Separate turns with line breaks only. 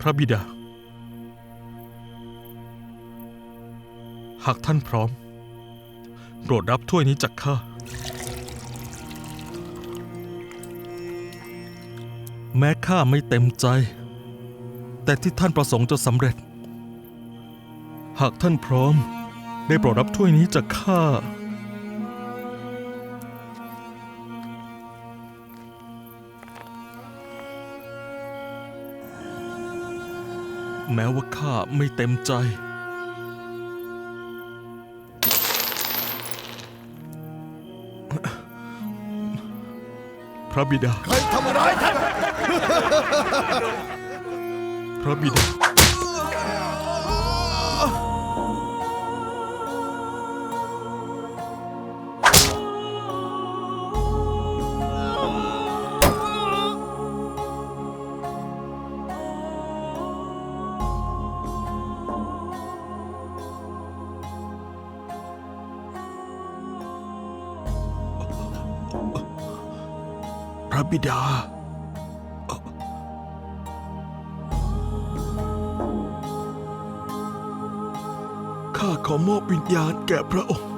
พระบิดา หากท่านพร้อม โปรดรับถ้วยนี้จากข้า แม้ข้าไม่เต็มใจ แต่ที่ท่านประสงค์จะสำเร็จ หากท่านพร้อม ได้โปรดรับถ้วยนี้จากข้า แม้ว่าข้าไม่เต็มใจ พระบิดา
ใครทำร้ายท่าน
พระบิดา พระบิดา ข้าขอมอบวิญญาณแก่พระองค์